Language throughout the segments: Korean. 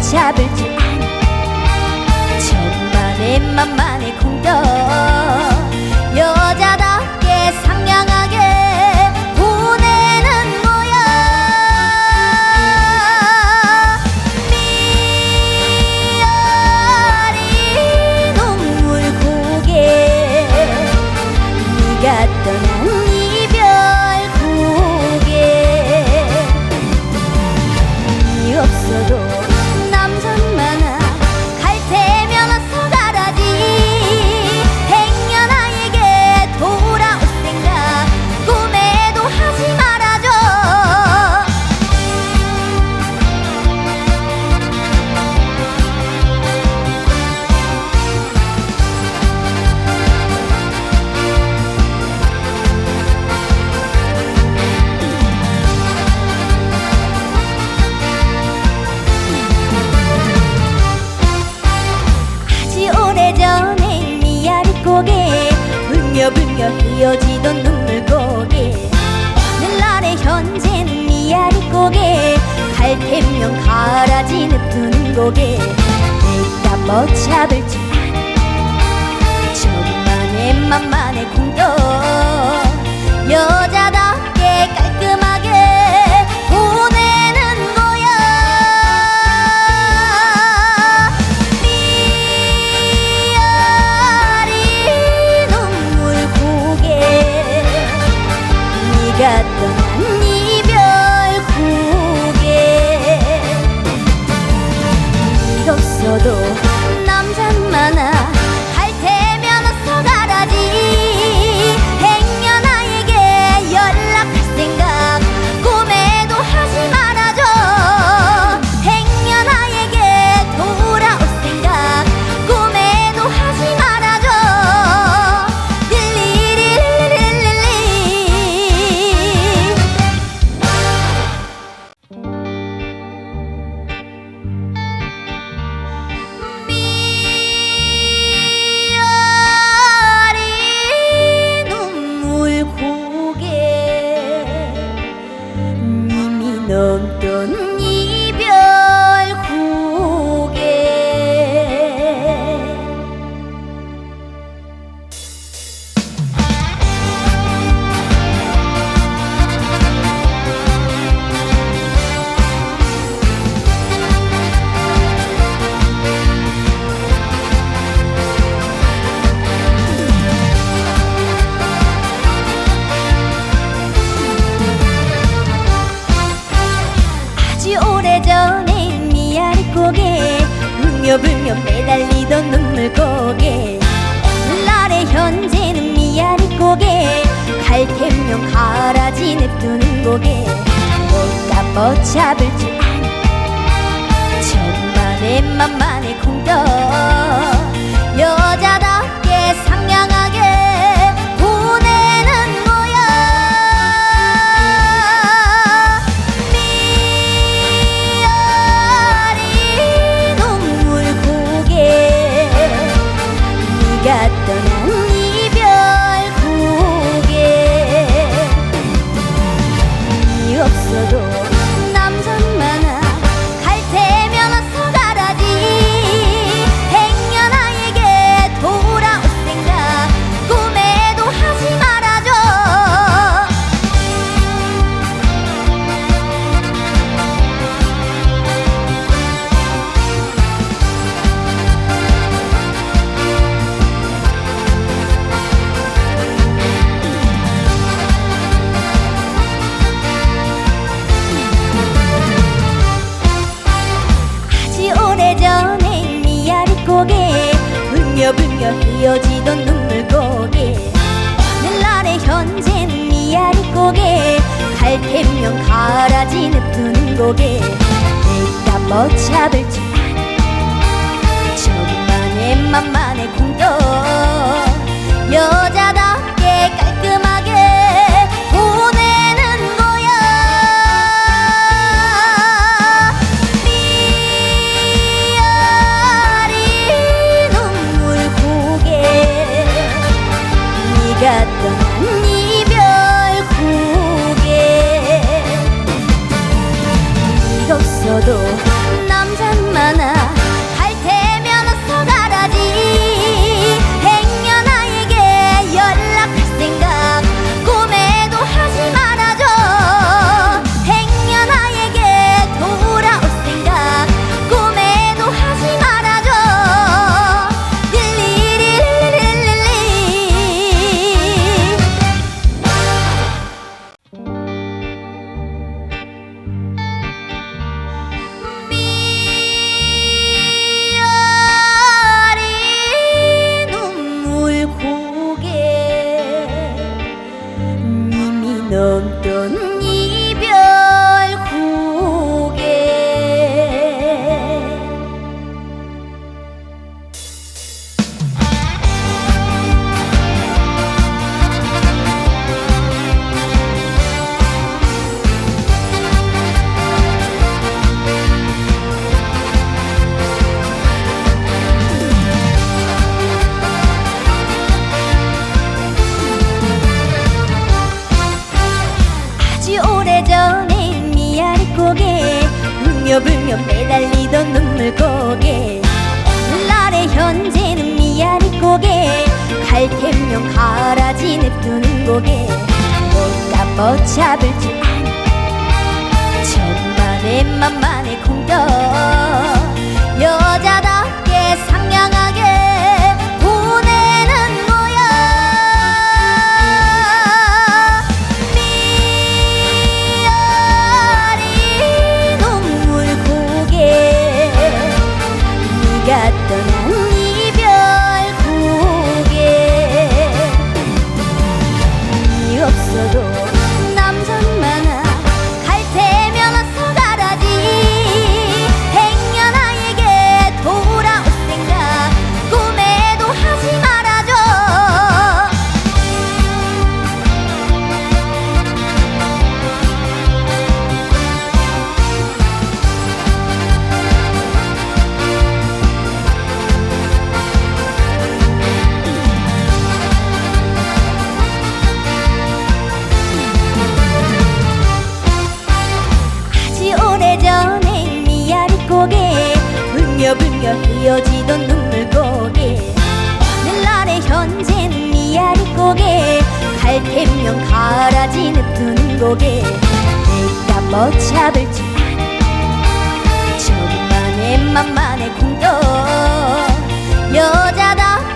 잡을 줄 아니 천만의 만만의 공덕. 흘려 이어지던 눈물고개. 늘날의 현재는 네 미아리 고개. 갈태면 가라지 늪두는 고개. 내가 멋잡을 줄 아니 천만의 그 만만의 공도. 여자다. 부여부여 매달리던 눈물 고개 오늘날의 현재는 미아리 고개 갈템용 가라지 냅두는 고개 못가 못 잡을 줄 아니 천만에 만만에 공덕 여자다 oh, 울려불며 헤어지던 눈물고개 오늘 날의 현재는 미아리 고개 갈태면 가라지 냅두는 고개 내가 못 잡을 줄 아는 천만의 만만의 공도 여자다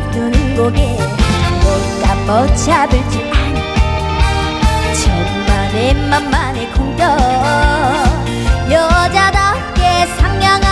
깊은 고개 뭔가 뭐 잡을 줄 아니 천만의 만만의 공덕. 여자답게 상냥한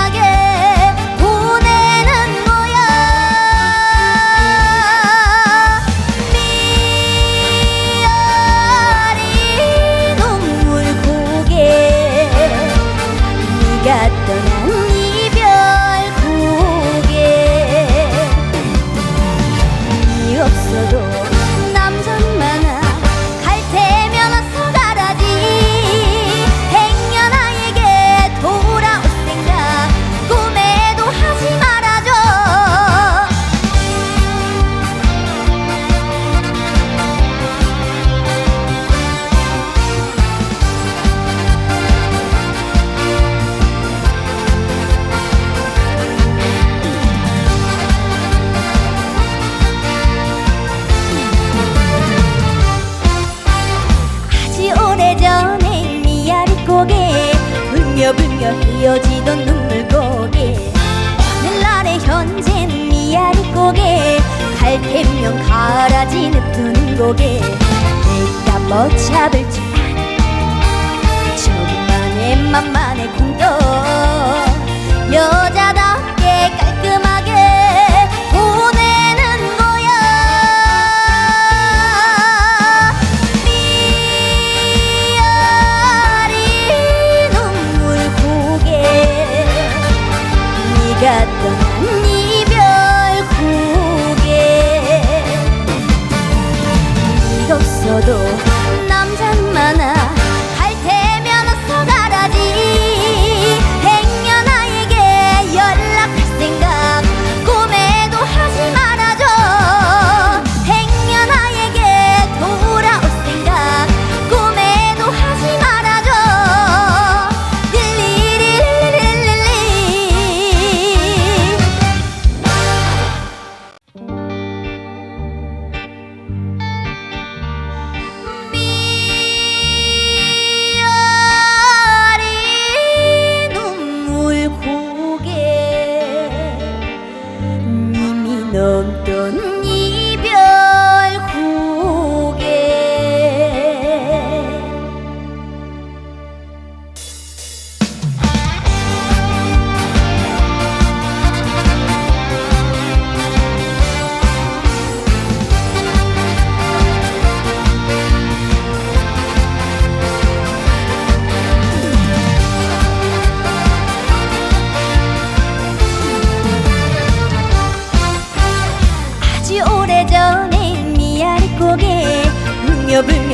이어지던 눈물고개 하늘날의 현재는 미아리 고개 갈태면 가라지 냅두는 고개 내가 뭐 잡을지 저만의 만만의 궁도 여자다 Don't.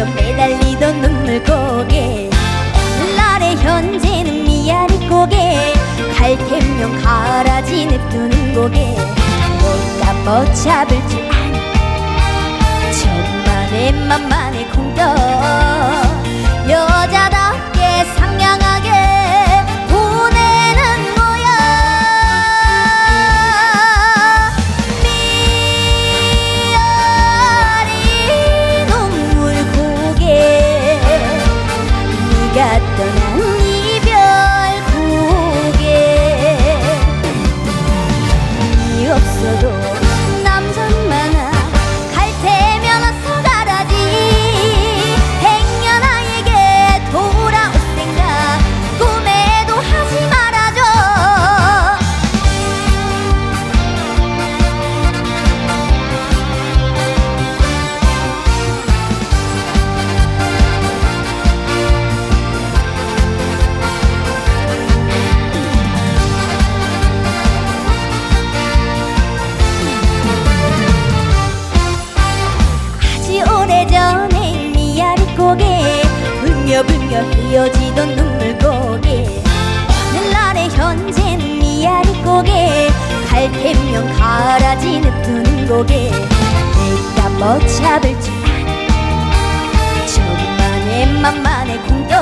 저 매달리던 눈물 고개 날의 현재는 미아리 고개 갈태면 가라지 냅두는 고개 뭔가 못 잡을 줄 아니? 천만의 만만의 공덕. 여자 보면 가라지 늦은 고개 내가 뭐 잡을 줄 아니 저만의 만만의 공덕